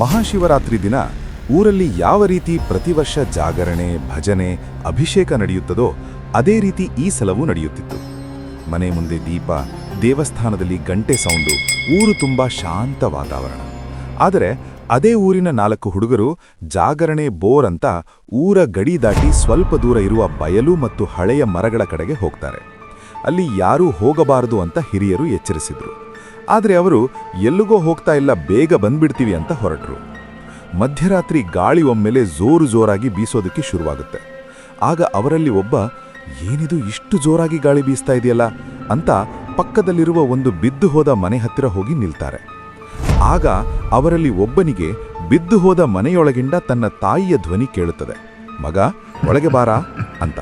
ಮಹಾಶಿವರಾತ್ರಿ ದಿನ ಊರಲ್ಲಿ ಯಾವ ರೀತಿ ಪ್ರತಿ ವರ್ಷ ಜಾಗರಣೆ, ಭಜನೆ, ಅಭಿಷೇಕ ನಡೆಯುತ್ತದೋ ಅದೇ ರೀತಿ ಈ ಸಲವೂ ನಡೆಯುತ್ತಿತ್ತು. ಮನೆ ಮುಂದೆ ದೀಪ, ದೇವಸ್ಥಾನದಲ್ಲಿ ಗಂಟೆ ಸೌಂಡು, ಊರು ತುಂಬ ಶಾಂತ ವಾತಾವರಣ. ಆದರೆ ಅದೇ ಊರಿನ ನಾಲ್ಕು ಹುಡುಗರು ಜಾಗರಣೆ ಬೋರ್ ಅಂತ ಊರ ಗಡಿ ದಾಟಿ ಸ್ವಲ್ಪ ದೂರ ಇರುವ ಬಯಲು ಮತ್ತು ಹಳೆಯ ಮರಗಳ ಕಡೆಗೆ ಹೋಗ್ತಾರೆ. ಅಲ್ಲಿ ಯಾರೂ ಹೋಗಬಾರದು ಅಂತ ಹಿರಿಯರು ಎಚ್ಚರಿಸಿದ್ರು. ಆದರೆ ಅವರು ಎಲ್ಲಿಗೋ ಹೋಗ್ತಾ ಇಲ್ಲ, ಬೇಗ ಬಂದ್ಬಿಡ್ತೀವಿ ಅಂತ ಹೊರಟರು. ಮಧ್ಯರಾತ್ರಿ ಗಾಳಿ ಒಮ್ಮೆಲೆ ಜೋರು ಜೋರಾಗಿ ಬೀಸೋದಕ್ಕೆ ಶುರುವಾಗುತ್ತೆ. ಆಗ ಅವರಲ್ಲಿ ಒಬ್ಬ, ಏನಿದು ಇಷ್ಟು ಜೋರಾಗಿ ಗಾಳಿ ಬೀಸ್ತಾ ಇದೆಯಲ್ಲ? ಅಂತ ಪಕ್ಕದಲ್ಲಿರುವ ಒಂದು ಬಿದ್ದು ಹೋದ ಮನೆ ಹತ್ತಿರ ಹೋಗಿ ನಿಲ್ತಾರೆ. ಆಗ ಅವರಲ್ಲಿ ಒಬ್ಬನಿಗೆ ಬಿದ್ದು ಹೋದ ಮನೆಯೊಳಗಿಂದ ತನ್ನ ತಾಯಿಯ ಧ್ವನಿ ಕೇಳುತ್ತದೆ. ಮಗ, ಒಳಗೆ ಬಾರಾ ಅಂತ.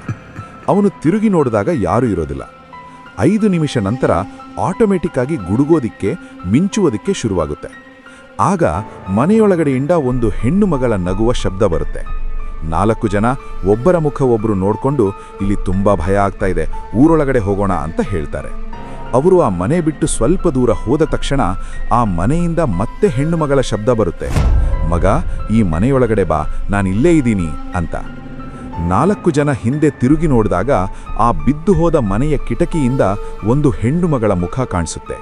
ಅವನು ತಿರುಗಿ ನೋಡಿದಾಗ ಯಾರೂ ಇರೋದಿಲ್ಲ. ಐದು ನಿಮಿಷ ನಂತರ ಆಟೋಮೆಟಿಕ್ ಆಗಿ ಗುಡುಗೋದಿಕ್ಕೆ, ಮಿಂಚುವುದಕ್ಕೆ ಶುರುವಾಗುತ್ತೆ. ಆಗ ಮನೆಯೊಳಗಡೆಯಿಂದ ಒಂದು ಹೆಣ್ಣು ಮಗಳ ನಗುವ ಶಬ್ದ ಬರುತ್ತೆ. ನಾಲ್ಕು ಜನ ಒಬ್ಬರ ಮುಖ ಒಬ್ಬರು ನೋಡಿಕೊಂಡು, ಇಲ್ಲಿ ತುಂಬ ಭಯ ಆಗ್ತಾ ಇದೆ, ಊರೊಳಗಡೆ ಹೋಗೋಣ ಅಂತ ಹೇಳ್ತಾರೆ. ಅವರು ಆ ಮನೆ ಬಿಟ್ಟು ಸ್ವಲ್ಪ ದೂರ ಹೋದ ತಕ್ಷಣ ಆ ಮನೆಯಿಂದ ಮತ್ತೆ ಹೆಣ್ಣು ಮಗಳ ಶಬ್ದ ಬರುತ್ತೆ. ಮಗ, ಈ ಮನೆಯೊಳಗಡೆ ಬಾ, ನಾನು ಇಲ್ಲೇ ಇದ್ದೀನಿ ಅಂತ. ನಾಲ್ಕು ಜನ ಹಿಂದೆ ತಿರುಗಿ ನೋಡಿದಾಗ ಆ ಬಿದ್ದು ಹೋದ ಮನೆಯ ಕಿಟಕಿಯಿಂದ ಒಂದು ಹೆಣ್ಣು ಮಗಳ ಮುಖ ಕಾಣಿಸುತ್ತೆ.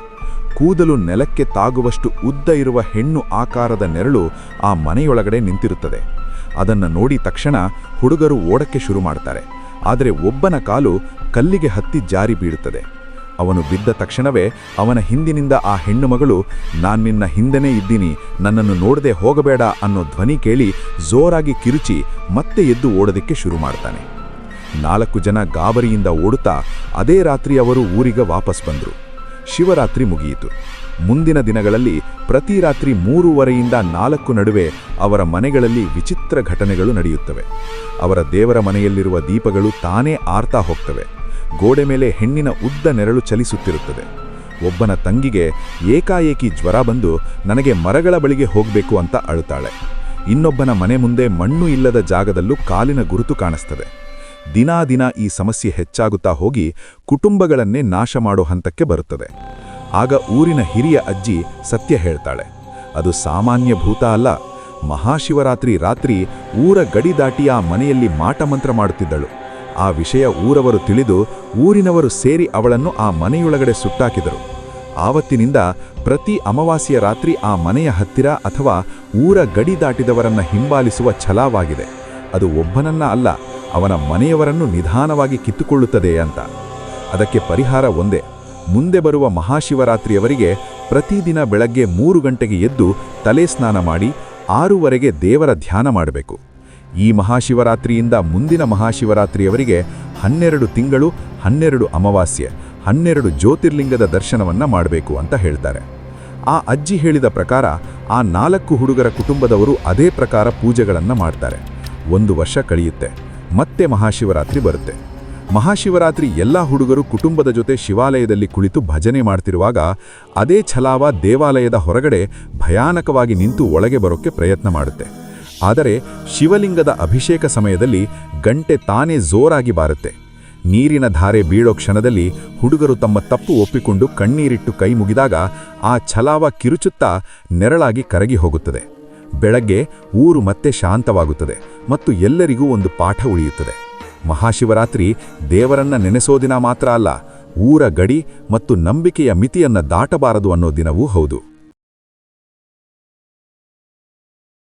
ಕೂದಲು ನೆಲಕ್ಕೆ ತಾಗುವಷ್ಟು ಉದ್ದ ಇರುವ ಹೆಣ್ಣು ಆಕಾರದ ನೆರಳು ಆ ಮನೆಯೊಳಗಡೆ ನಿಂತಿರುತ್ತದೆ. ಅದನ್ನು ನೋಡಿ ತಕ್ಷಣ ಹುಡುಗರು ಓಡಕ್ಕೆ ಶುರು ಮಾಡ್ತಾರೆ. ಆದರೆ ಒಬ್ಬನ ಕಾಲು ಕಲ್ಲಿಗೆ ಹತ್ತಿ ಜಾರಿ ಬೀಳುತ್ತದೆ. ಅವನು ಬಿದ್ದ ತಕ್ಷಣವೇ ಅವನ ಹಿಂದಿನಿಂದ ಆ ಹೆಣ್ಣು ಮಗಳು, ನಾನು ನಿನ್ನ ಹಿಂದೆನೇ ಇದ್ದೀನಿ, ನನ್ನನ್ನು ನೋಡದೆ ಹೋಗಬೇಡ ಅನ್ನೋ ಧ್ವನಿ ಕೇಳಿ ಜೋರಾಗಿ ಕಿರುಚಿ ಮತ್ತೆ ಎದ್ದು ಓಡೋದಕ್ಕೆ ಶುರು ಮಾಡ್ತಾನೆ. ನಾಲ್ಕು ಜನ ಗಾಬರಿಯಿಂದ ಓಡುತ್ತಾ ಅದೇ ರಾತ್ರಿ ಅವರು ಊರಿಗೆ ವಾಪಸ್ ಬಂದರು. ಶಿವರಾತ್ರಿ ಮುಗಿಯಿತು. ಮುಂದಿನ ದಿನಗಳಲ್ಲಿ ಪ್ರತಿ ರಾತ್ರಿ ಮೂರುವರೆಯಿಂದ ನಾಲ್ಕು ನಡುವೆ ಅವರ ಮನೆಗಳಲ್ಲಿ ವಿಚಿತ್ರ ಘಟನೆಗಳು ನಡೆಯುತ್ತವೆ. ಅವರ ದೇವರ ಮನೆಯಲ್ಲಿರುವ ದೀಪಗಳು ತಾನೇ ಆರ್ತಾ ಹೋಗ್ತವೆ. ಗೋಡೆ ಮೇಲೆ ಹೆಣ್ಣಿನ ಉದ್ದ ನೆರಳು ಚಲಿಸುತ್ತಿರುತ್ತದೆ. ಒಬ್ಬನ ತಂಗಿಗೆ ಏಕಾಏಕಿ ಜ್ವರ ಬಂದು ನನಗೆ ಮರಗಳ ಬಳಿಗೆ ಹೋಗಬೇಕು ಅಂತ ಅಳುತ್ತಾಳೆ. ಇನ್ನೊಬ್ಬನ ಮನೆ ಮುಂದೆ ಮಣ್ಣು ಇಲ್ಲದ ಜಾಗದಲ್ಲೂ ಕಾಲಿನ ಗುರುತು ಕಾಣಿಸ್ತದೆ. ದಿನಾ ದಿನ ಈ ಸಮಸ್ಯೆ ಹೆಚ್ಚಾಗುತ್ತಾ ಹೋಗಿ ಕುಟುಂಬಗಳನ್ನೇ ನಾಶ ಮಾಡೋ ಹಂತಕ್ಕೆ ಬರುತ್ತದೆ. ಆಗ ಊರಿನ ಹಿರಿಯ ಅಜ್ಜಿ ಸತ್ಯ ಹೇಳ್ತಾಳೆ. ಅದು ಸಾಮಾನ್ಯ ಭೂತ ಅಲ್ಲ. ಮಹಾಶಿವರಾತ್ರಿ ರಾತ್ರಿ ಊರ ಗಡಿ ದಾಟಿ ಆ ಮನೆಯಲ್ಲಿ ಮಾಟಮಂತ್ರ ಮಾಡುತ್ತಿದ್ದಳು. ಆ ವಿಷಯ ಊರವರು ತಿಳಿದು ಊರಿನವರು ಸೇರಿ ಅವಳನ್ನು ಆ ಮನೆಯೊಳಗಡೆ ಸುಟ್ಟಾಕಿದರು. ಆವತ್ತಿನಿಂದ ಪ್ರತಿ ಅಮಾವಾಸ್ಯ ರಾತ್ರಿ ಆ ಮನೆಯ ಹತ್ತಿರ ಅಥವಾ ಊರ ಗಡಿ ದಾಟಿದವರನ್ನ ಹಿಂಬಾಲಿಸುವ ಛಲವಾಗಿದೆ. ಅದು ಒಬ್ಬನನ್ನ ಅಲ್ಲ, ಅವನ ಮನೆಯವರನ್ನು ನಿಧಾನವಾಗಿ ಕಿತ್ತುಕೊಳ್ಳುತ್ತದೆ ಅಂತ. ಅದಕ್ಕೆ ಪರಿಹಾರ ಒಂದೇ, ಮುಂದೆ ಬರುವ ಮಹಾಶಿವರಾತ್ರಿಯವರಿಗೆ ಪ್ರತಿದಿನ ಬೆಳಗ್ಗೆ ಮೂರು ಗಂಟೆಗೆ ಎದ್ದು ತಲೆ ಸ್ನಾನ ಮಾಡಿ ಆರೂವರೆಗೆ ದೇವರ ಧ್ಯಾನ ಮಾಡಬೇಕು. ಈ ಮಹಾಶಿವರಾತ್ರಿಯಿಂದ ಮುಂದಿನ ಮಹಾಶಿವರಾತ್ರಿಯವರಿಗೆ ಹನ್ನೆರಡು ತಿಂಗಳು, ಹನ್ನೆರಡು ಅಮಾವಾಸ್ಯೆ, ಹನ್ನೆರಡು ಜ್ಯೋತಿರ್ಲಿಂಗದ ದರ್ಶನವನ್ನು ಮಾಡಬೇಕು ಅಂತ ಹೇಳ್ತಾರೆ. ಆ ಅಜ್ಜಿ ಹೇಳಿದ ಪ್ರಕಾರ ಆ ನಾಲ್ಕು ಹುಡುಗರ ಕುಟುಂಬದವರು ಅದೇ ಪ್ರಕಾರ ಪೂಜೆಗಳನ್ನು ಮಾಡ್ತಾರೆ. ಒಂದು ವರ್ಷ ಕಳೆಯುತ್ತೆ, ಮತ್ತೆ ಮಹಾಶಿವರಾತ್ರಿ ಬರುತ್ತೆ. ಮಹಾಶಿವರಾತ್ರಿ ಎಲ್ಲ ಹುಡುಗರು ಕುಟುಂಬದ ಜೊತೆ ಶಿವಾಲಯದಲ್ಲಿ ಕುಳಿತು ಭಜನೆ ಮಾಡ್ತಿರುವಾಗ ಅದೇ ಛಲಾವ ದೇವಾಲಯದ ಹೊರಗಡೆ ಭಯಾನಕವಾಗಿ ನಿಂತು ಒಳಗೆ ಬರೋಕ್ಕೆ ಪ್ರಯತ್ನ ಮಾಡುತ್ತೆ. ಆದರೆ ಶಿವಲಿಂಗದ ಅಭಿಷೇಕ ಸಮಯದಲ್ಲಿ ಗಂಟೆ ತಾನೇ ಜೋರಾಗಿ ಬಾರುತ್ತೆ. ನೀರಿನ ಧಾರೆ ಬೀಳೋ ಕ್ಷಣದಲ್ಲಿ ಹುಡುಗರು ತಮ್ಮ ತಪ್ಪು ಒಪ್ಪಿಕೊಂಡು ಕಣ್ಣೀರಿಟ್ಟು ಕೈ ಮುಗಿದಾಗ ಆ ಛಲಾವ ಕಿರುಚುತ್ತಾ ನೆರಳಾಗಿ ಕರಗಿ ಹೋಗುತ್ತದೆ. ಬೆಳಗ್ಗೆ ಊರು ಮತ್ತೆ ಶಾಂತವಾಗುತ್ತದೆ ಮತ್ತು ಎಲ್ಲರಿಗೂ ಒಂದು ಪಾಠ ಉಳಿಯುತ್ತದೆ. ಮಹಾಶಿವರಾತ್ರಿ ದೇವರನ್ನ ನೆನೆಸೋ ದಿನ ಮಾತ್ರ ಅಲ್ಲ, ಊರ ಗಡಿ ಮತ್ತು ನಂಬಿಕೆಯ ಮಿತಿಯನ್ನ ದಾಟಬಾರದು ಅನ್ನೋ ದಿನವೂ ಹೌದು.